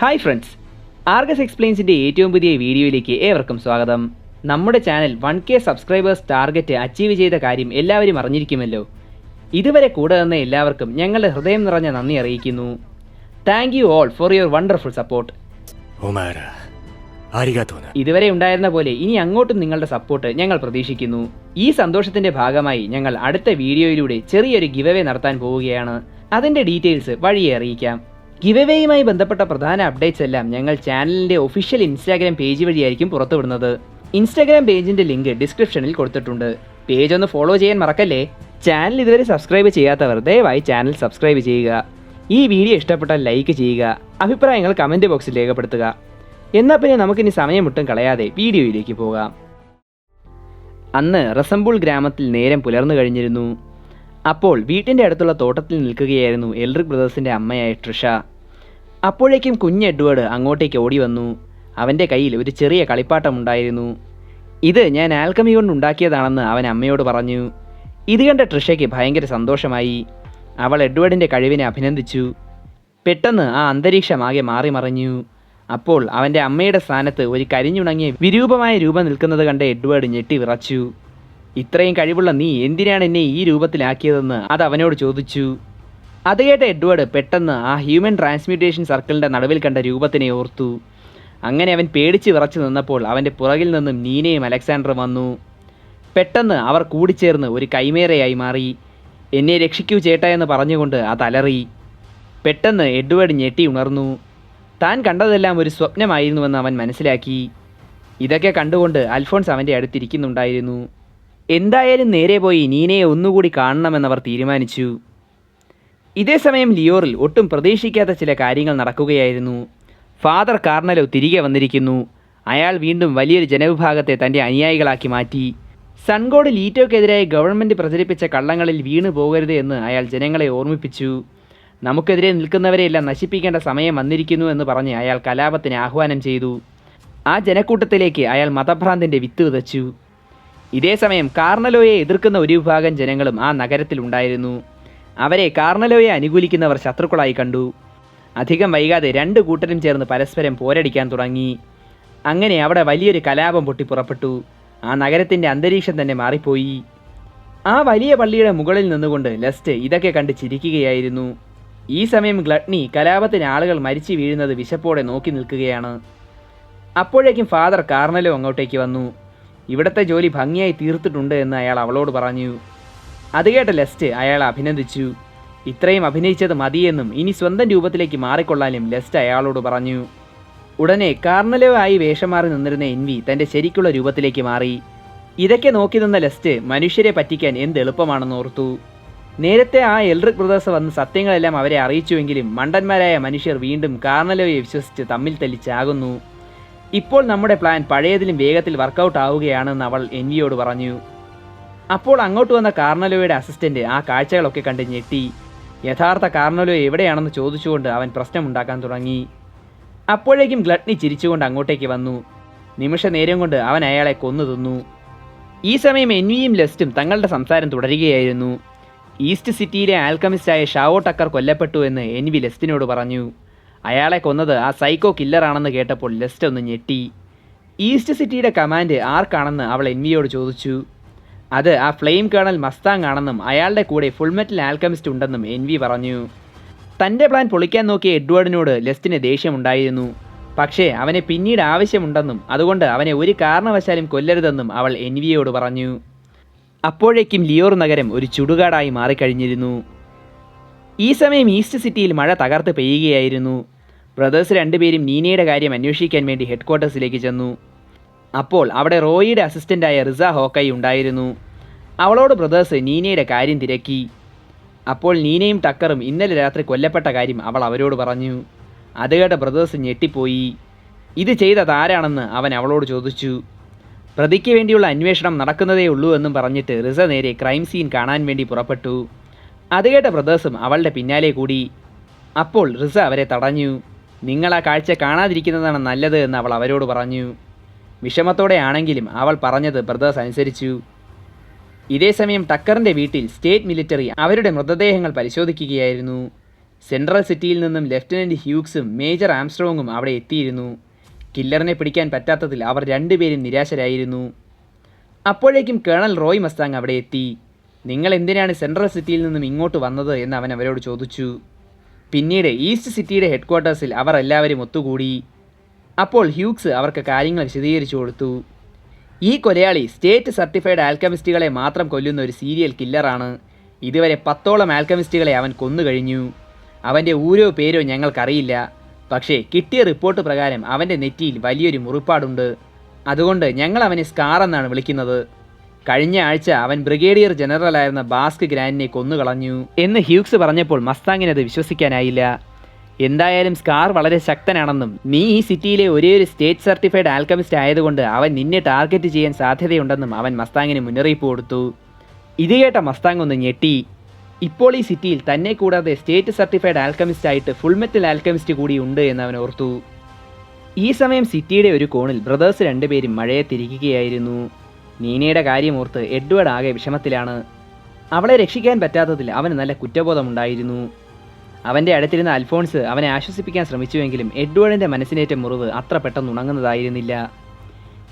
Hi friends args എക്സ്പ്ലെയിൻസിന്റെ ഏറ്റവും പുതിയ വീഡിയോയിലേക്ക് ഏവർക്കും സ്വാഗതം. നമ്മുടെ channel one K subscribers target achieve ചെയ്ത കാര്യം എല്ലാവരും അറിഞ്ഞിരിക്കുമല്ലോ. ഇതുവരെ കൂടെ തന്ന എല്ലാവർക്കും ഞങ്ങളുടെ ഹൃദയം നിറഞ്ഞ നന്ദി അറിയിക്കുന്നു. Thank you all for your wonderful support ഇതുവരെ ഉണ്ടായിരുന്ന പോലെ ഇനി അങ്ങോട്ടും നിങ്ങളുടെ സപ്പോർട്ട് ഞങ്ങൾ പ്രതീക്ഷിക്കുന്നു. ഈ സന്തോഷത്തിന്റെ ഭാഗമായി ഞങ്ങൾ അടുത്ത വീഡിയോയിലൂടെ ചെറിയൊരു ഗിവവേ നടത്താൻ പോവുകയാണ്. അതിന്റെ ഡീറ്റെയിൽസ് വഴിയെ അറിയിക്കാം. ഗിവവേയുമായി ബന്ധപ്പെട്ട പ്രധാന അപ്ഡേറ്റ്സ് എല്ലാം ഞങ്ങൾ ചാനലിന്റെ ഒഫീഷ്യൽ ഇൻസ്റ്റാഗ്രാം പേജ് വഴിയായിരിക്കും പുറത്തുവിടുന്നത്. ഇൻസ്റ്റാഗ്രാം പേജിന്റെ ലിങ്ക് ഡിസ്ക്രിപ്ഷനിൽ കൊടുത്തിട്ടുണ്ട്. പേജ് ഒന്ന് ഫോളോ ചെയ്യാൻ മറക്കല്ലേ? ചാനൽ ഇതുവരെ സബ്സ്ക്രൈബ് ചെയ്യാത്തവർ ദയവായി ചാനൽ സബ്സ്ക്രൈബ് ചെയ്യുക. ഈ വീഡിയോ ഇഷ്ടപ്പെട്ടാൽ ലൈക്ക് ചെയ്യുക. അഭിപ്രായങ്ങൾ കമന്റ് ബോക്സിൽ രേഖപ്പെടുത്തുക. എന്നാൽ പിന്നെ നമുക്കിനി സമയം മുട്ടും കളയാതെ വീഡിയോയിലേക്ക് പോകാം. അന്ന് റസംബുൾ ഗ്രാമത്തിൽ നേരം പുലർന്നു കഴിഞ്ഞിരുന്നു. അപ്പോൾ വീട്ടിന്റെ അടുത്തുള്ള തോട്ടത്തിൽ നിൽക്കുകയായിരുന്നു എൽറിക് ബ്രദേഴ്സിന്റെ അമ്മയായ ട്രിഷ. അപ്പോഴേക്കും കുഞ്ഞ് എഡ്വേർഡ് അങ്ങോട്ടേക്ക് ഓടി വന്നു. അവന്റെ കയ്യിൽ ഒരു ചെറിയ കളിപ്പാട്ടമുണ്ടായിരുന്നു ഇത് ഞാൻ ആൽക്കമി കൊണ്ട് ഉണ്ടാക്കിയതാണെന്ന് അവൻ അമ്മയോട് പറഞ്ഞു. ഇത് കണ്ട ട്രിഷയ്ക്ക് ഭയങ്കര സന്തോഷമായി. അവൾ എഡ്വേർഡിന്റെ കഴിവിനെ അഭിനന്ദിച്ചു. പെട്ടെന്ന് ആ അന്തരീക്ഷമാകെ മാറി മറിഞ്ഞു. അപ്പോൾ അവന്റെ അമ്മയുടെ സ്ഥാനത്ത് ഒരു കരിഞ്ഞുണങ്ങിയ വിരൂപമായ രൂപം നിൽക്കുന്നത് കണ്ട് എഡ്വേർഡ് ഞെട്ടി വിറച്ചു. ഇത്രയും കഴിവുള്ള നീ എന്തിനാണ് എന്നെ ഈ രൂപത്തിലാക്കിയതെന്ന് അത് അവനോട് ചോദിച്ചു. അത് കേട്ട എഡ്വേർഡ് പെട്ടെന്ന് ആ ഹ്യൂമൻ ട്രാൻസ്മ്യൂട്ടേഷൻ സർക്കിളിന്റെ നടുവിൽ കണ്ട രൂപത്തിനെ ഓർത്തു. അങ്ങനെ അവൻ പേടിച്ച് വിറച്ചു നിന്നപ്പോൾ അവന്റെ പുറകിൽ നിന്നും നീനയും അലക്സാണ്ടറും വന്നു. പെട്ടെന്ന് അവർ കൂടിച്ചേർന്ന് ഒരു കൈമേറയായി മാറി. എന്നെ രക്ഷിക്കൂ ചേട്ടാ എന്ന് പറഞ്ഞുകൊണ്ട് അത് അലറി. പെട്ടെന്ന് എഡ്വേർഡ് ഞെട്ടി ഉണർന്നു. താൻ കണ്ടതെല്ലാം ഒരു സ്വപ്നമായിരുന്നുവെന്ന് അവൻ മനസ്സിലാക്കി. ഇതൊക്കെ കണ്ടുകൊണ്ട് അൽഫോൺസ് അവന്റെ അടുത്തിരിക്കുന്നുണ്ടായിരുന്നു എന്തായാലും നേരെ പോയി നീനയെ ഒന്നുകൂടി കാണണമെന്നവർ തീരുമാനിച്ചു. ഇതേസമയം ലിയോറിൽ ഒട്ടും പ്രതീക്ഷിക്കാത്ത ചില കാര്യങ്ങൾ നടക്കുകയായിരുന്നു. ഫാദർ കാർണലോ തിരികെ വന്നിരിക്കുന്നു. അയാൾ വീണ്ടും വലിയൊരു ജനവിഭാഗത്തെ തന്റെ അനുയായികളാക്കി മാറ്റി. സൺഗോഡ് ലീറ്റോക്കെതിരായി ഗവൺമെന്റ് പ്രചരിപ്പിച്ച കള്ളങ്ങളിൽ വീണു പോകരുത് എന്ന് അയാൾ ജനങ്ങളെ ഓർമ്മിപ്പിച്ചു. നമുക്കെതിരെ നിൽക്കുന്നവരെയെല്ലാം നശിപ്പിക്കേണ്ട സമയം വന്നിരിക്കുന്നു എന്ന് പറഞ്ഞ് അയാൾ കലാപത്തിന് ആഹ്വാനം ചെയ്തു. ആ ജനക്കൂട്ടത്തിലേക്ക് അയാൾ മതഭ്രാന്തിന്റെ വിത്ത് വിതച്ചു. ഇതേസമയം കാർണലോയെ എതിർക്കുന്ന ഒരു വിഭാഗം ജനങ്ങളും ആ നഗരത്തിലുണ്ടായിരുന്നു അവരെ കാർണലോയെ അനുകൂലിക്കുന്നവർ ശത്രുക്കളായി കണ്ടു. അധികം വൈകാതെ രണ്ട് കൂട്ടരും ചേർന്ന് പരസ്പരം പോരടിക്കാൻ തുടങ്ങി. അങ്ങനെ അവിടെ വലിയൊരു കലാപം പൊട്ടിപ്പുറപ്പെട്ടു ആ നഗരത്തിന്റെ അന്തരീക്ഷം തന്നെ മാറിപ്പോയി. ആ വലിയ പള്ളിയുടെ മുകളിൽ നിന്നുകൊണ്ട് ലെസ്റ്റ് ഇതൊക്കെ കണ്ട് ചിരിക്കുകയായിരുന്നു. ഈ സമയം ഗ്ലഡ്നി കലാപത്തിന് ആളുകൾ മരിച്ചു വീഴുന്നത് വിശപ്പോടെ നോക്കി നിൽക്കുകയാണ്. അപ്പോഴേക്കും ഫാദർ കാർണലോ അങ്ങോട്ടേക്ക് വന്നു. ഇവിടുത്തെ ജോലി ഭംഗിയായി തീർത്തിട്ടുണ്ട് എന്ന് അയാൾ അവളോട് പറഞ്ഞു. അത് കേട്ട ലെസ്റ്റ് അയാൾ അഭിനന്ദിച്ചു. ഇത്രയും അഭിനയിച്ചത് മതിയെന്നും ഇനി സ്വന്തം രൂപത്തിലേക്ക് മാറിക്കൊള്ളാനും ലെസ്റ്റ് അയാളോട് പറഞ്ഞു. ഉടനെ കാർണലവായി വേഷം മാറി നിന്നിരുന്ന എൻവി തന്റെ ശരിക്കുള്ള രൂപത്തിലേക്ക് മാറി. ഇതൊക്കെ നോക്കി നിന്ന ലെസ്റ്റ് മനുഷ്യരെ പറ്റിക്കാൻ എന്ത് എളുപ്പമാണെന്ന് ഓർത്തു. നേരത്തെ ആ എൽറിക് ബ്രദേഴ്സ് വന്ന് സത്യങ്ങളെല്ലാം അവരെ അറിയിച്ചുവെങ്കിലും മണ്ടന്മാരായ മനുഷ്യർ വീണ്ടും കാർണലവയെ വിശ്വസിച്ച് തമ്മിൽ തല്ലിച്ചാകുന്നു ഇപ്പോൾ നമ്മുടെ പ്ലാൻ പഴയതിലും വേഗത്തിൽ വർക്കൗട്ട് ആവുകയാണെന്ന് അവൾ എൻവിയോട് പറഞ്ഞു. അപ്പോൾ അങ്ങോട്ട് വന്ന കാർണലോയുടെ അസിസ്റ്റന്റ് ആ കാഴ്ചകളൊക്കെ കണ്ട് ഞെട്ടി. യഥാർത്ഥ കാർണലോ എവിടെയാണെന്ന് ചോദിച്ചുകൊണ്ട് അവൻ പ്രശ്നമുണ്ടാക്കാൻ തുടങ്ങി. അപ്പോഴേക്കും ഗ്ലട്നി ചിരിച്ചുകൊണ്ട് അങ്ങോട്ടേക്ക് വന്നു. നിമിഷ നേരം കൊണ്ട് അവൻ അയാളെ കൊന്നു തിന്നു. ഈ സമയം എൻവിയും ലെസ്റ്റും തങ്ങളുടെ സംസാരം തുടരുകയായിരുന്നു. ഈസ്റ്റ് സിറ്റിയിലെ ആൽക്കമിസ്റ്റായ ഷാവോ ടക്കർ കൊല്ലപ്പെട്ടു എന്ന് എൻവി ലെസ്റ്റിനോട് പറഞ്ഞു. അയാളെ കൊന്നത് ആ സൈക്കോ കില്ലറാണെന്ന് കേട്ടപ്പോൾ ലെസ്റ്റ് ഒന്ന് ഞെട്ടി. ഈസ്റ്റ് സിറ്റിയുടെ കമാൻഡ് ആർക്കാണെന്ന് അവൾ എൻവിയോട് ചോദിച്ചു. അത് ആ ഫ്ലെയിം കേണൽ മസ്താങ് ആണെന്നും അയാളുടെ കൂടെ ഫുൾ മെറ്റൽ ആൽക്കമിസ്റ്റ് ഉണ്ടെന്നും എൻവി പറഞ്ഞു. തന്റെ പ്ലാൻ പൊളിക്കാൻ നോക്കിയ എഡ്വേർഡിനോട് ലെസ്റ്റിന് ദേഷ്യമുണ്ടായിരുന്നു. പക്ഷേ അവനെ പിന്നീട് ആവശ്യമുണ്ടെന്നും അതുകൊണ്ട് അവനെ ഒരു കാരണവശാലും കൊല്ലരുതെന്നും അവൾ എൻവിയോട് പറഞ്ഞു. അപ്പോഴേക്കും ലിയോർ നഗരം ഒരു ചുടുകാടായി മാറിക്കഴിഞ്ഞിരുന്നു. ഈ സമയം ഈസ്റ്റ് സിറ്റിയിൽ മഴ തകർത്ത് പെയ്യുകയായിരുന്നു. ബ്രദേഴ്സ് രണ്ടുപേരും നീനയുടെ കാര്യം അന്വേഷിക്കാൻ വേണ്ടി ഹെഡ് ക്വാർട്ടേഴ്സിലേക്ക് ചെന്നു. അപ്പോൾ അവിടെ റോയിയുടെ അസിസ്റ്റന്റായ റിസ ഹോക്കൈ ഉണ്ടായിരുന്നു. അവളോട് ബ്രദേഴ്സ് നീനയുടെ കാര്യം തിരക്കി. അപ്പോൾ നീനയും ടക്കറും ഇന്നലെ രാത്രി കൊല്ലപ്പെട്ട കാര്യം അവൾ അവരോട് പറഞ്ഞു. അത് കേട്ട ബ്രദേഴ്സ് ഞെട്ടിപ്പോയി. ഇത് ചെയ്തത് ആരാണെന്ന് അവൻ അവളോട് ചോദിച്ചു. പ്രതിക്ക് വേണ്ടിയുള്ള അന്വേഷണം നടക്കുന്നതേ ഉള്ളൂ എന്നും പറഞ്ഞിട്ട് റിസ നേരെ ക്രൈം സീൻ കാണാൻ വേണ്ടി പുറപ്പെട്ടു. അത് കേട്ട ബ്രദേഴ്സും അവളുടെ പിന്നാലെ കൂടി. അപ്പോൾ റിസ അവരെ തടഞ്ഞു. നിങ്ങൾ ആ കാഴ്ച കാണാതിരിക്കുന്നതാണ് നല്ലത് എന്ന് അവൾ അവരോട് പറഞ്ഞു. വിഷമത്തോടെയാണെങ്കിലും അവൾ പറഞ്ഞത് ബ്രദേഴ്സ് അനുസരിച്ചു. ഇതേ സമയം ടക്കറിന്റെ വീട്ടിൽ സ്റ്റേറ്റ് മിലിറ്ററി അവരുടെ മൃതദേഹങ്ങൾ പരിശോധിക്കുകയായിരുന്നു. സെൻട്രൽ സിറ്റിയിൽ നിന്നും ലെഫ്റ്റനന്റ് ഹ്യൂക്സും മേജർ ആംസ്ട്രോങ്ങും അവിടെ എത്തിയിരുന്നു. കില്ലറിനെ പിടിക്കാൻ പറ്റാത്തതിൽ അവർ രണ്ടുപേരും നിരാശരായിരുന്നു. അപ്പോഴേക്കും കേണൽ റോയ് മസ്താങ് അവിടെ എത്തി. നിങ്ങൾ എന്തിനാണ് സെൻട്രൽ സിറ്റിയിൽ നിന്നും ഇങ്ങോട്ട് വന്നത് എന്ന് അവൻ അവരോട് ചോദിച്ചു. പിന്നീട് ഈസ്റ്റ് സിറ്റിയുടെ ഹെഡ്ക്വാർട്ടേഴ്സിൽ അവർ എല്ലാവരും ഒത്തുകൂടി. അപ്പോൾ ഹ്യൂക്സ് അവർക്ക് കാര്യങ്ങൾ വിശദീകരിച്ചു കൊടുത്തു. ഈ കൊലയാളി സ്റ്റേറ്റ് സർട്ടിഫൈഡ് ആൽക്കമിസ്റ്റുകളെ മാത്രം കൊല്ലുന്ന ഒരു സീരിയൽ കില്ലറാണ്. ഇതുവരെ പത്തോളം ആൽക്കമിസ്റ്റുകളെ അവൻ കൊന്നു കഴിഞ്ഞു. അവന്റെ ഊരോ പേരോ ഞങ്ങൾക്കറിയില്ല. പക്ഷേ കിട്ടിയ റിപ്പോർട്ട് പ്രകാരം അവന്റെ നെറ്റിയിൽ വലിയൊരു മുറിപ്പാടുണ്ട്. അതുകൊണ്ട് ഞങ്ങൾ അവനെ സ്കാർ എന്നാണ് വിളിക്കുന്നത്. കഴിഞ്ഞ ആഴ്ച അവൻ ബ്രിഗേഡിയർ ജനറലായിരുന്ന ബാസ്ക് ഗ്രാൻഡിനെ കൊന്നുകളഞ്ഞു എന്ന് ഹ്യൂക്സ് പറഞ്ഞപ്പോൾ മസ്താങ്ങിന് അത് വിശ്വസിക്കാനായില്ല. എന്തായാലും സ്കാർ വളരെ ശക്തനാണെന്നും നീ ഈ സിറ്റിയിലെ ഒരേ ഒരു സ്റ്റേറ്റ് സർട്ടിഫൈഡ് ആൽക്കമിസ്റ്റ് ആയതുകൊണ്ട് അവൻ നിന്നെ ടാർഗറ്റ് ചെയ്യാൻ സാധ്യതയുണ്ടെന്നും അവൻ മസ്താങ്ങിന് മുന്നറിയിപ്പ് കൊടുത്തു. ഇത് കേട്ട മസ്താങ് ഒന്ന് ഞെട്ടി. ഇപ്പോൾ ഈ സിറ്റിയിൽ തന്നെ കൂടാതെ സ്റ്റേറ്റ് സർട്ടിഫൈഡ് ആൽക്കമിസ്റ്റ് ആയിട്ട് ഫുൾ മെറ്റൽ ആൽക്കമിസ്റ്റ് കൂടി ഉണ്ട് എന്ന് അവൻ ഓർത്തു. ഈ സമയം സിറ്റിയുടെ ഒരു കോണിൽ ബ്രദേഴ്സ് രണ്ടുപേരും മഴയത്തിരിക്കുകയായിരുന്നു നീനയുടെ കാര്യമോർത്ത് എഡ്വേർഡ് ആകെ വിഷമത്തിലാണ്. അവളെ രക്ഷിക്കാൻ പറ്റാത്തതിൽ അവന് നല്ല കുറ്റബോധമുണ്ടായിരുന്നു. അവന്റെ അടുത്തിരുന്ന അൽഫോൺസ് അവനെ ആശ്വസിപ്പിക്കാൻ ശ്രമിച്ചുവെങ്കിലും എഡ്വേർഡിന്റെ മനസ്സിനേറ്റ മുറിവ് അത്ര പെട്ടെന്ന് ഉണങ്ങുന്നതായിരുന്നില്ല.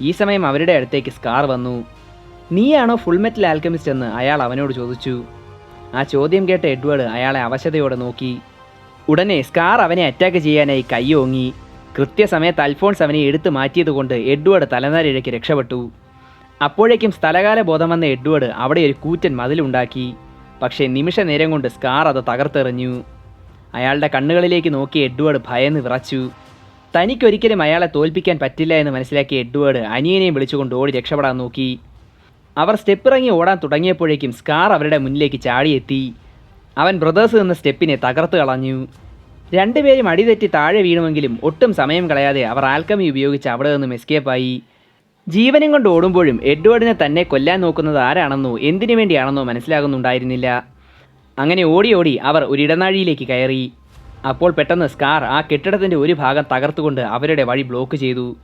ഈ സമയം അവരുടെ അടുത്തേക്ക് സ്കാർ വന്നു. നീയാണോ ഫുൾ മെറ്റൽ ആൽക്കമിസ്റ്റ് എന്ന് അയാൾ അവനോട് ചോദിച്ചു. ആ ചോദ്യം കേട്ട എഡ്വേർഡ് അയാളെ അവശതയോടെ നോക്കി. ഉടനെ സ്കാർ അവനെ അറ്റാക്ക് ചെയ്യാനായി കൈ ഓങ്ങി കൃത്യസമയത്ത് അൽഫോൺസ് അവനെ എടുത്തു മാറ്റിയതുകൊണ്ട് എഡ്വേർഡ് തലനാരിഴയ്ക്ക് രക്ഷപ്പെട്ടു. അപ്പോഴേക്കും സ്ഥലകാല ബോധം വന്ന എഡ്വേർഡ് അവിടെ ഒരു കൂറ്റൻ മതിലുണ്ടാക്കി. പക്ഷേ നിമിഷ നേരം കൊണ്ട് സ്കാർ അത് തകർത്തെറിഞ്ഞു. അയാളുടെ കണ്ണുകളിലേക്ക് നോക്കി എഡ്വേർഡ് ഭയന്ന് വിറച്ചു. തനിക്കൊരിക്കലും അയാളെ തോൽപ്പിക്കാൻ പറ്റില്ല എന്ന് മനസ്സിലാക്കിയ എഡ്വേർഡ് അനിയനെയും വിളിച്ചുകൊണ്ട് ഓടി രക്ഷപ്പെടാൻ നോക്കി. അവർ സ്റ്റെപ്പ് ഇറങ്ങി ഓടാൻ തുടങ്ങിയപ്പോഴേക്കും സ്കാർ അവരുടെ മുന്നിലേക്ക് ചാടിയെത്തി. അവൻ ബ്രദേഴ്സ് എന്ന സ്റ്റെപ്പിനെ തകർത്ത് കളഞ്ഞു. രണ്ടുപേരും അടിതെറ്റി താഴെ വീണുമെങ്കിലും ഒട്ടും സമയം കളയാതെ അവർ ആൽക്കമി ഉപയോഗിച്ച് അവിടെ നിന്നും എസ്കേപ്പായി. ജീവനും കൊണ്ട് ഓടുമ്പോഴും എഡ്വേർഡിനെ തന്നെ കൊല്ലാൻ നോക്കുന്നത് ആരാണെന്നോ എന്തിനു വേണ്ടിയാണെന്നോ മനസ്സിലാകുന്നുണ്ടായിരുന്നില്ല. അങ്ങനെ ഓടി ഓടി അവർ ഒരു ഇടനാഴിയിലേക്ക് കയറി. അപ്പോൾ പെട്ടെന്ന് സ്കാർ ആ കെട്ടിടത്തിന്റെ ഒരു ഭാഗം തകർത്തുകൊണ്ട് അവരുടെ വഴി ബ്ലോക്ക് ചെയ്തു.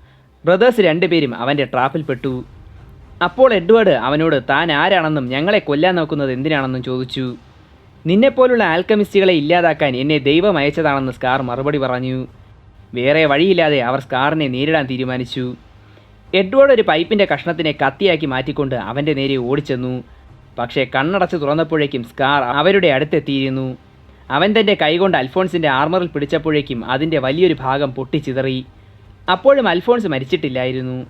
ബ്രദേഴ്സ് രണ്ടുപേരും അവന്റെ ട്രാപ്പിൽപ്പെട്ടു അപ്പോൾ എഡ്വേർഡ് അവനോട് താൻ ആരാണെന്നും ഞങ്ങളെ കൊല്ലാൻ നോക്കുന്നത് എന്തിനാണെന്നും ചോദിച്ചു. നിന്നെപ്പോലുള്ള ആൽക്കമിസ്റ്റുകളെ ഇല്ലാതാക്കാൻ എന്നെ ദൈവം അയച്ചതാണെന്ന് സ്കാർ മറുപടി പറഞ്ഞു. വേറെ വഴിയില്ലാതെ അവർ സ്കാറിനെ നേരിടാൻ തീരുമാനിച്ചു. എഡ്വേർഡ് ഒരു പൈപ്പിന്റെ കഷ്ണത്തിനെ കത്തിയാക്കി മാറ്റിക്കൊണ്ട് അവന്റെ നേരെ ഓടിച്ചെന്നു. പക്ഷേ കണ്ണടച്ച് തുറന്നപ്പോഴേക്കും സ്കാർ അവരുടെ അടുത്തെത്തിയിരുന്നു. അവൻ തന്റെ കൈകൊണ്ട് അൽഫോൺസിന്റെ ആർമറിൽ പിടിച്ചപ്പോഴേക്കും അതിന്റെ വലിയൊരു ഭാഗം പൊട്ടിച്ചിതറി. അപ്പോഴും അൽഫോൺസ് മരിച്ചിട്ടില്ലായിരുന്നു.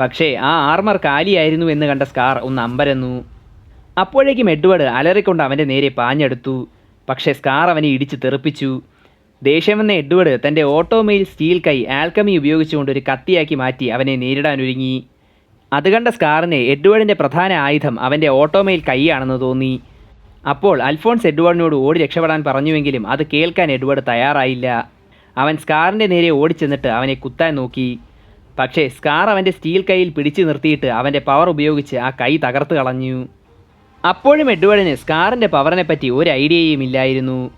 പക്ഷേ ആ ആർമർ കാലിയായിരുന്നു എന്ന് കണ്ട സ്കാർ ഒന്ന് അമ്പരന്നു. അപ്പോഴേക്കും എഡ്വേർഡ് അലറിക്കൊണ്ട് അവന്റെ നേരെ പാഞ്ഞെടുത്തു. പക്ഷേ സ്കാർ അവനെ ഇടിച്ച് തെറിപ്പിച്ചു. ദേഷ്യമെന്ന എഡ്വേർഡ് തന്റെ ഓട്ടോമെയിൽ സ്റ്റീൽ കൈ ആൽക്കമി ഉപയോഗിച്ചുകൊണ്ട് ഒരു കത്തിയാക്കി മാറ്റി അവനെ നേരിടാനൊരുങ്ങി അത് കണ്ട സ്കാറിനെ എഡ്വേർഡിന്റെ പ്രധാന ആയുധം അവന്റെ ഓട്ടോമെയിൽ കൈയാണെന്ന് തോന്നി. അപ്പോൾ അൽഫോൺസ് എഡ്വേർഡിനോട് ഓടി രക്ഷപ്പെടാൻ പറഞ്ഞുവെങ്കിലും അത് കേൾക്കാൻ എഡ്വേർഡ് തയ്യാറായില്ല. അവൻ സ്കാറിന്റെ നേരെ ഓടിച്ചെന്നിട്ട് അവനെ കുത്താൻ നോക്കി. പക്ഷേ സ്കാർ അവന്റെ സ്റ്റീൽ കൈയിൽ പിടിച്ചു നിർത്തിയിട്ട് അവന്റെ പവർ ഉപയോഗിച്ച് ആ കൈ തകർത്ത് കളഞ്ഞു. അപ്പോഴും എഡ്വേർഡിന് സ്കാറിന്റെ പവറിനെ പറ്റി ഒരു ഐഡിയയും ഇല്ലായിരുന്നു.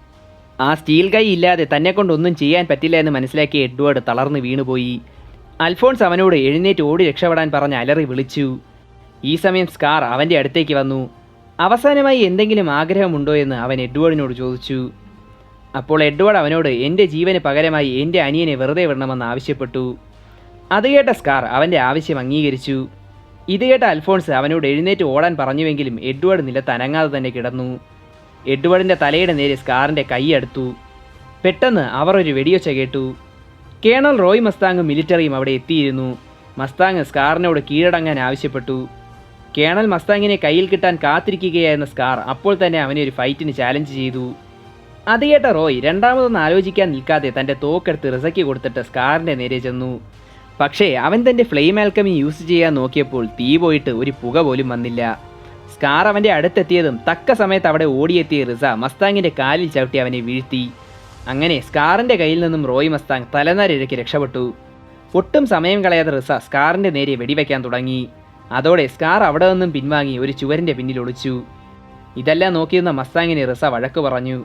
ആ സ്റ്റീൽ കൈ ഇല്ലാതെ തന്നെ കൊണ്ടൊന്നും ചെയ്യാൻ പറ്റില്ല എന്ന് മനസ്സിലാക്കിയ എഡ്വേർഡ് തളർന്ന് വീണുപോയി. അൽഫോൺസ് അവനോട് എഴുന്നേറ്റ് ഓടി രക്ഷപ്പെടാൻ പറഞ്ഞ് അലറി വിളിച്ചു. ഈ സമയം സ്കാർ അവന്റെ അടുത്തേക്ക് വന്നു. അവസാനമായി എന്തെങ്കിലും ആഗ്രഹമുണ്ടോ എന്ന് അവൻ എഡ്വേർഡിനോട് ചോദിച്ചു. അപ്പോൾ എഡ്വേർഡ് അവനോട് എന്റെ ജീവന് പകരമായി എന്റെ അനിയനെ വെറുതെ വിടണമെന്ന് ആവശ്യപ്പെട്ടു. അത് കേട്ട സ്കാർ അവന്റെ ആവശ്യം അംഗീകരിച്ചു. ഇത് കേട്ട അൽഫോൺസ് അവനോട് എഴുന്നേറ്റ് ഓടാൻ പറഞ്ഞുവെങ്കിലും എഡ്വേർഡ് നിലത്ത് അനങ്ങാതെ തന്നെ കിടന്നു. എഡ്വേർഡിന്റെ തലയുടെ നേരെ സ്കാറിന്റെ കൈയെടുത്തു പെട്ടെന്ന് അവർ ഒരു വെടിയൊച്ച കേട്ടു. കേണൽ റോയ് മസ്താങ്ങും മിലിറ്ററിയും അവിടെ എത്തിയിരുന്നു. മസ്താങ് സ്കാറിനോട് കീഴടങ്ങാൻ ആവശ്യപ്പെട്ടു. കേണൽ മസ്താങ്ങിനെ കയ്യിൽ കിട്ടാൻ കാത്തിരിക്കുകയായിരുന്ന സ്കാർ അപ്പോൾ തന്നെ അവനെ ഒരു ഫൈറ്റിന് ചാലഞ്ച് ചെയ്തു. അത് കേട്ട റോയ് രണ്ടാമതൊന്നും ആലോചിക്കാൻ നിൽക്കാതെ തന്റെ തോക്കെടുത്ത് റിസയ്ക്ക് കൊടുത്തിട്ട് സ്കാറിന്റെ നേരെ ചെന്നു. പക്ഷേ അവൻ തന്റെ ഫ്ലെയിം ആൽക്കമി യൂസ് ചെയ്യാൻ നോക്കിയപ്പോൾ തീ പോയിട്ട് ഒരു പുക പോലും വന്നില്ല. സ്കാർ അവന്റെ അടുത്തെത്തിയതും തക്ക സമയത്ത് അവിടെ ഓടിയെത്തിയ റിസ മസ്താങ്ങിന്റെ കാലിൽ ചവിട്ടി അവനെ വീഴ്ത്തി. അങ്ങനെ സ്കാറിന്റെ കയ്യിൽ നിന്നും റോയ് മസ്താങ് തലനാരിഴയ്ക്ക് രക്ഷപ്പെട്ടു. ഒട്ടും സമയം കളയാതെ റിസ സ്കാറിന്റെ നേരെ വെടിവെക്കാൻ തുടങ്ങി. അതോടെ സ്കാർ അവിടെ നിന്നും പിൻവാങ്ങി ഒരു ചുവരിന്റെ പിന്നിൽ ഒളിച്ചു. ഇതെല്ലാം നോക്കിയിരുന്ന മസ്താങ്ങിനെ റിസ വഴക്ക് പറഞ്ഞു.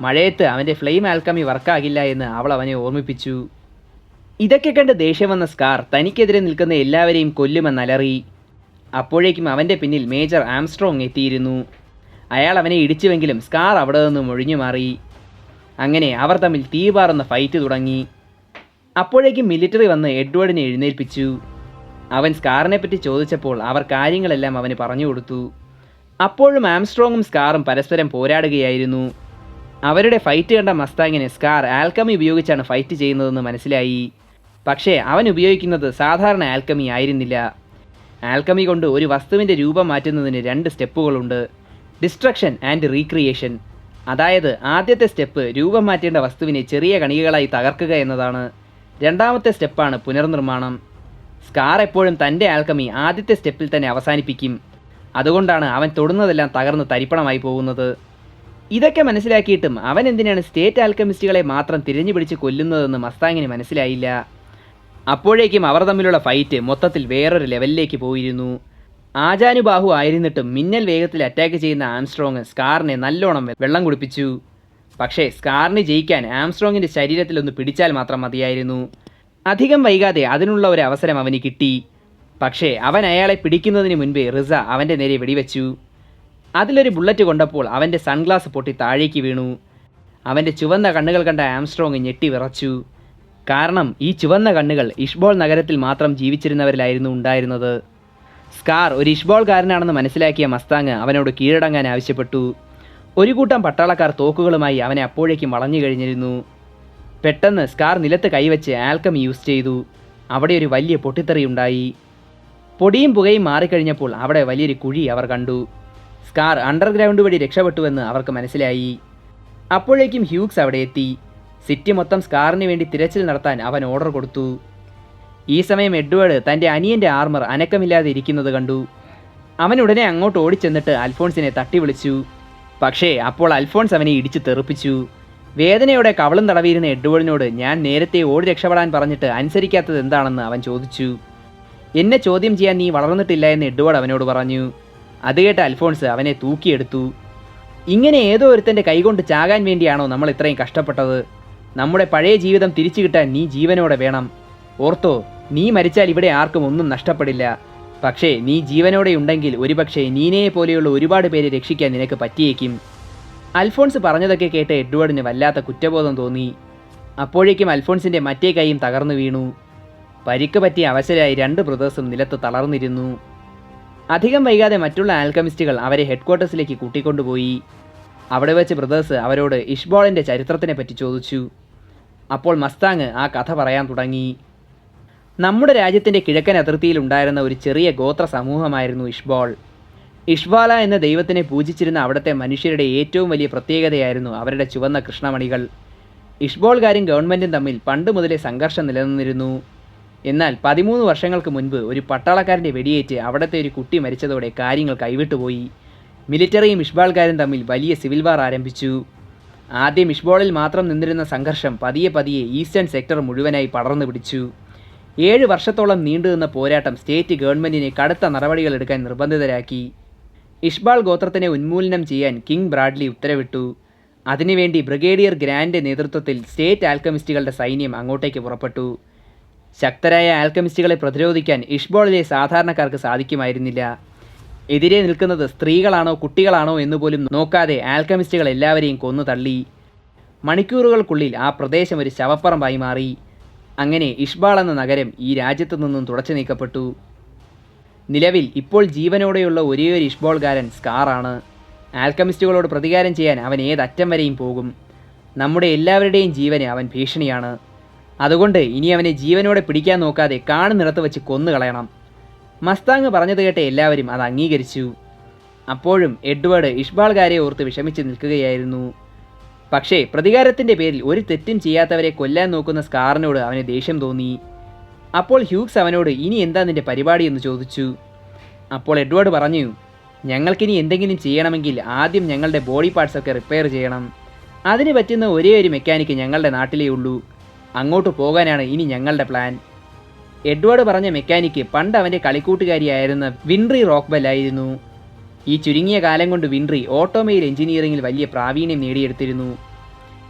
മഴയത്ത് അവന്റെ ഫ്ലെയിം ആൽക്കമി വർക്കാകില്ല എന്ന് അവൾ അവനെ ഓർമ്മിപ്പിച്ചു. ഇതൊക്കെ കണ്ട് ദേഷ്യം വന്ന സ്കാർ തനിക്കെതിരെ നിൽക്കുന്ന എല്ലാവരെയും കൊല്ലുമെന്നലറി. അപ്പോഴേക്കും അവന്റെ പിന്നിൽ മേജർ ആംസ്ട്രോങ് എത്തിയിരുന്നു. അയാൾ അവനെ ഇടിച്ചുവെങ്കിലും സ്കാർ അവിടെ നിന്നും ഒഴിഞ്ഞു മാറി. അങ്ങനെ അവർ തമ്മിൽ തീപാറുന്ന ഫൈറ്റ് തുടങ്ങി. അപ്പോഴേക്കും മിലിറ്ററി വന്ന് എഡ്വേർഡിനെ എഴുന്നേൽപ്പിച്ചു. അവൻ സ്കാറിനെ പറ്റി ചോദിച്ചപ്പോൾ അവർ കാര്യങ്ങളെല്ലാം അവന് പറഞ്ഞു കൊടുത്തു. അപ്പോഴും ആംസ്ട്രോങ്ങും സ്കാറും പരസ്പരം പോരാടുകയായിരുന്നു. അവരുടെ ഫൈറ്റ് കണ്ട മസ്താങ്ങിന് സ്കാർ ആൽക്കമി ഉപയോഗിച്ചാണ് ഫൈറ്റ് ചെയ്യുന്നതെന്ന് മനസ്സിലായി. പക്ഷേ അവൻ ഉപയോഗിക്കുന്നത് സാധാരണ ആൽക്കമി ആയിരുന്നില്ല. ആൽക്കമി കൊണ്ട് ഒരു വസ്തുവിന്റെ രൂപം മാറ്റുന്നതിന് രണ്ട് സ്റ്റെപ്പുകളുണ്ട്. ഡിസ്ട്രക്ഷൻ ആൻഡ് റീക്രിയേഷൻ അതായത് ആദ്യത്തെ സ്റ്റെപ്പ് രൂപം മാറ്റേണ്ട വസ്തുവിനെ ചെറിയ കണികകളായി തകർക്കുക എന്നതാണ്. രണ്ടാമത്തെ സ്റ്റെപ്പാണ് പുനർനിർമ്മാണം. സ്കാർ എപ്പോഴും തന്റെ ആൽക്കമി ആദ്യത്തെ സ്റ്റെപ്പിൽ തന്നെ അവസാനിപ്പിക്കും. അതുകൊണ്ടാണ് അവൻ തൊടുന്നതെല്ലാം തകർന്ന് തരിപ്പണമായി പോകുന്നത്. ഇതൊക്കെ മനസ്സിലാക്കിയിട്ടും അവൻ എന്തിനാണ് സ്റ്റേറ്റ് ആൽക്കമിസ്റ്റുകളെ മാത്രം തിരഞ്ഞു പിടിച്ച് കൊല്ലുന്നതെന്ന് മസ്താങ്ങിന് മനസ്സിലായില്ല. അപ്പോഴേക്കും അവർ തമ്മിലുള്ള ഫൈറ്റ് മൊത്തത്തിൽ വേറൊരു ലെവലിലേക്ക് പോയിരുന്നു. ആജാനുബാഹു ആയിരുന്നിട്ടും മിന്നൽ വേഗത്തിൽ അറ്റാക്ക് ചെയ്യുന്ന ആംസ്ട്രോങ് സ്കാറിനെ നല്ലോണം വെള്ളം കുടിപ്പിച്ചു. പക്ഷേ സ്കാറിന് ജയിക്കാൻ ആംസ്ട്രോങ്ങിന്റെ ശരീരത്തിലൊന്ന് പിടിച്ചാൽ മാത്രം മതിയായിരുന്നു. അധികം വൈകാതെ അതിനുള്ള ഒരു അവസരം അവന് കിട്ടി. പക്ഷേ അവൻ അയാളെ പിടിക്കുന്നതിന് മുൻപേ റിസ അവന്റെ നേരെ വെടിവെച്ചു. അതിലൊരു ബുള്ളറ്റ് കൊണ്ടപ്പോൾ അവന്റെ സൺഗ്ലാസ് പൊട്ടി താഴേക്ക് വീണു. അവന്റെ ചുവന്ന കണ്ണുകൾ കണ്ട ആംസ്ട്രോങ് ഞെട്ടി വിറച്ചു. കാരണം ഈ ചുവന്ന കണ്ണുകൾ ഇഷ്ബോൾ നഗരത്തിൽ മാത്രം ജീവിച്ചിരുന്നവരിലായിരുന്നു ഉണ്ടായിരുന്നത്. സ്കാർ ഒരു ഇഷ്ബോൾകാരനാണെന്ന് മനസ്സിലാക്കിയ മസ്താങ് അവനോട് കീഴടങ്ങാൻ ആവശ്യപ്പെട്ടു. ഒരു കൂട്ടം പട്ടാളക്കാർ തോക്കുകളുമായി അവനെ അപ്പോഴേക്കും വളഞ്ഞു കഴിഞ്ഞിരുന്നു. പെട്ടെന്ന് സ്കാർ നിലത്ത് കൈവച്ച് ആൽക്കം യൂസ് ചെയ്തു. അവിടെ ഒരു വലിയ പൊട്ടിത്തെറി ഉണ്ടായി. പൊടിയും പുകയും മാറിക്കഴിഞ്ഞപ്പോൾ അവിടെ വലിയൊരു കുഴി അവർ കണ്ടു. സ്കാർ അണ്ടർഗ്രൗണ്ട് വഴി രക്ഷപ്പെട്ടുവെന്ന് അവർക്ക് മനസ്സിലായി. അപ്പോഴേക്കും ഹ്യൂക്സ് അവിടെ എത്തി. സിറ്റി മൊത്തം സ്കാറിന് വേണ്ടി തിരച്ചിൽ നടത്താൻ അവൻ ഓർഡർ കൊടുത്തു. ഈ സമയം എഡ്വേർഡ് തന്റെ അനിയന്റെ ആർമർ അനക്കമില്ലാതെ ഇരിക്കുന്നത് കണ്ടു. അവൻ ഉടനെ അങ്ങോട്ട് ഓടിച്ചെന്നിട്ട് അൽഫോൺസിനെ തട്ടി വിളിച്ചു. പക്ഷേ അപ്പോൾ അൽഫോൺസ് അവനെ ഇടിച്ചു തെറിപ്പിച്ചു. വേദനയോടെ കവളും തടവിയിരുന്ന എഡ്വേർഡിനോട് ഞാൻ നേരത്തെ ഓടി രക്ഷപ്പെടാൻ പറഞ്ഞിട്ട് അനുസരിക്കാത്തത് എന്താണെന്ന് അവൻ ചോദിച്ചു. എന്നെ ചോദ്യം ചെയ്യാൻ നീ വളർന്നിട്ടില്ല എന്ന് എഡ്വേർഡ് അവനോട് പറഞ്ഞു. അത് കേട്ട് അൽഫോൺസ് അവനെ തൂക്കിയെടുത്തു. ഇങ്ങനെ ഏതോ ഒരുത്തന്റെ കൈകൊണ്ട് ചാകാൻ വേണ്ടിയാണോ നമ്മൾ ഇത്രയും കഷ്ടപ്പെട്ടത്? നമ്മുടെ പഴയ ജീവിതം തിരിച്ചു കിട്ടാൻ നീ ജീവനോടെ വേണം. ഓർത്തോ നീ മരിച്ചാൽ ഇവിടെ ആർക്കും ഒന്നും നഷ്ടപ്പെടില്ല. പക്ഷേ നീ ജീവനോടെ ഉണ്ടെങ്കിൽ ഒരുപക്ഷെ നീനയെ പോലെയുള്ള ഒരുപാട് പേരെ രക്ഷിക്കാൻ നിനക്ക് പറ്റിയേക്കും. അൽഫോൺസ് പറഞ്ഞതൊക്കെ കേട്ട് എഡ്വേർഡിന് വല്ലാത്ത കുറ്റബോധം തോന്നി. അപ്പോഴേക്കും അൽഫോൺസിന്റെ മറ്റേ കൈയും തകർന്നു വീണു. പരിക്ക് പറ്റിയ അവശരായി രണ്ട് ബ്രദേഴ്സും നിലത്ത് തളർന്നിരുന്നു. അധികം വൈകാതെ മറ്റുള്ള ആൽക്കമിസ്റ്റുകൾ അവരെ ഹെഡ്ക്വാർട്ടേഴ്സിലേക്ക് കൂട്ടിക്കൊണ്ടുപോയി. അവിടെ വെച്ച് ബ്രദേഴ്സ് അവരോട് ഇഷ്ബോളിന്റെ ചരിത്രത്തിനെ പറ്റി ചോദിച്ചു. അപ്പോൾ മസ്താങ് ആ കഥ പറയാൻ തുടങ്ങി. നമ്മുടെ രാജ്യത്തിന്റെ കിഴക്കൻ അതിർത്തിയിൽ ഉണ്ടായിരുന്ന ഒരു ചെറിയ ഗോത്ര സമൂഹമായിരുന്നു ഇഷ്ബോൾ. ഇഷ്ബാല എന്ന ദൈവത്തിനെ പൂജിച്ചിരുന്ന അവിടുത്തെ മനുഷ്യരുടെ ഏറ്റവും വലിയ പ്രത്യേകതയായിരുന്നു അവരുടെ ചുവന്ന കൃഷ്ണമണികൾ. ഇഷ്ബോൾകാരും ഗവൺമെന്റും തമ്മിൽ പണ്ട് മുതലേ സംഘർഷം നിലനിന്നിരുന്നു. എന്നാൽ പതിമൂന്ന് വർഷങ്ങൾക്ക് മുൻപ് ഒരു പട്ടാളക്കാരന്റെ വെടിയേറ്റ് അവിടുത്തെ ഒരു കുട്ടി മരിച്ചതോടെ കാര്യങ്ങൾ കൈവിട്ടുപോയി. മിലിറ്ററിയും ഇഷ്ബാൾക്കാരും തമ്മിൽ വലിയ സിവിൽ വാർ ആരംഭിച്ചു. ആദ്യം ഇഷ്ബോളിൽ മാത്രം നിന്നിരുന്ന സംഘർഷം പതിയെ പതിയെ ഈസ്റ്റേൺ സെക്ടർ മുഴുവനായി പടർന്നു പിടിച്ചു. ഏഴ് വർഷത്തോളം നീണ്ടുനിന്ന പോരാട്ടം സ്റ്റേറ്റ് ഗവൺമെന്റിനെ കടുത്ത നടപടികൾ എടുക്കാൻ നിർബന്ധിതരാക്കി. ഇഷ്ബാൾ ഗോത്രത്തിനെ ഉന്മൂലനം ചെയ്യാൻ കിങ് ബ്രാഡ്ലി ഉത്തരവിട്ടു. അതിനുവേണ്ടി ബ്രിഗേഡിയർ ഗ്രാൻഡ് നേതൃത്വത്തിൽ സ്റ്റേറ്റ് ആൽക്കമിസ്റ്റുകളുടെ സൈന്യം അങ്ങോട്ടേക്ക് പുറപ്പെട്ടു. ശക്തരായ ആൽക്കമിസ്റ്റുകളെ പ്രതിരോധിക്കാൻ ഇഷ്ബോളിലെ സാധാരണക്കാർക്ക് സാധിക്കുമായിരുന്നില്ല. എതിരെ നിൽക്കുന്നത് സ്ത്രീകളാണോ കുട്ടികളാണോ എന്ന് പോലും നോക്കാതെ ആൽക്കമിസ്റ്റുകൾ എല്ലാവരെയും കൊന്നു തള്ളി. മണിക്കൂറുകൾക്കുള്ളിൽ ആ പ്രദേശം ഒരു ശവപ്പറമ്പായി മാറി. അങ്ങനെ ഇഷ്ബാൾ എന്ന നഗരം ഈ രാജ്യത്തു നിന്നും തുടച്ചു നീക്കപ്പെട്ടു. നിലവിൽ ഇപ്പോൾ ജീവനോടെയുള്ള ഒരേയൊരു ഇഷ്ബോൾകാരൻ സ്കാറാണ്. ആൽക്കമിസ്റ്റുകളോട് പ്രതികാരം ചെയ്യാൻ അവൻ ഏതറ്റം വരെയും പോകും. നമ്മുടെ എല്ലാവരുടെയും ജീവന് അവൻ ഭീഷണിയാണ്. അതുകൊണ്ട് ഇനി അവനെ ജീവനോടെ പിടിക്കാൻ നോക്കാതെ കാണുന്നിടത്ത് വെച്ച് കൊന്നുകളയണം. മസ്താങ് പറഞ്ഞത് കേട്ട എല്ലാവരും അത് അംഗീകരിച്ചു. അപ്പോഴും എഡ്വേർഡ് ഇഷ്ബാൾകാരെ ഓർത്ത് വിഷമിച്ച് നിൽക്കുകയായിരുന്നു. പക്ഷേ പ്രതികാരത്തിന്റെ പേരിൽ ഒരു തെറ്റും ചെയ്യാത്തവരെ കൊല്ലാൻ നോക്കുന്ന സ്കാറിനോട് അവന് ദേഷ്യം തോന്നി. അപ്പോൾ ഹ്യൂഗ്സ് അവനോട് ഇനി എന്താ നിന്റെ പരിപാടി? എന്ന് ചോദിച്ചു. അപ്പോൾ എഡ്വേർഡ് പറഞ്ഞു ഞങ്ങൾക്കിനി എന്തെങ്കിലും ചെയ്യണമെങ്കിൽ ആദ്യം ഞങ്ങളുടെ ബോഡി പാർട്സൊക്കെ റിപ്പയർ ചെയ്യണം. അതിന് പറ്റുന്ന ഒരേ ഒരു മെക്കാനിക്ക് ഞങ്ങളുടെ നാട്ടിലേ ഉള്ളൂ. അങ്ങോട്ട് പോകാനാണ് ഇനി ഞങ്ങളുടെ പ്ലാൻ. എഡ്വേർഡ് പറഞ്ഞ മെക്കാനിക്ക് പണ്ട് അവന്റെ കളിക്കൂട്ടുകാരിയായിരുന്ന വിൻട്രി ആയിരുന്നു. ഈ ചുരുങ്ങിയ കാലം കൊണ്ട് വിൻട്രി ഓട്ടോമൊബൈൽ എഞ്ചിനീയറിംഗിൽ വലിയ പ്രാവീണ്യം നേടിയെടുത്തിരുന്നു.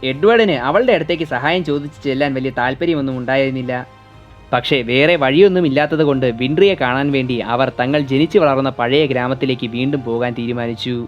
എഡ്വേർഡിന് അവളുടെ അടുത്തേക്ക് സഹായം ചോദിച്ചു ചെല്ലാൻ വലിയ താല്പര്യമൊന്നും ഉണ്ടായിരുന്നില്ല. പക്ഷേ വേറെ വഴിയൊന്നും ഇല്ലാത്തത് കൊണ്ട് വിൻട്രിയെ കാണാൻ വേണ്ടി അവർ തങ്ങൾ ജനിച്ചു വളർന്ന പഴയ ഗ്രാമത്തിലേക്ക് വീണ്ടും പോകാൻ തീരുമാനിച്ചു.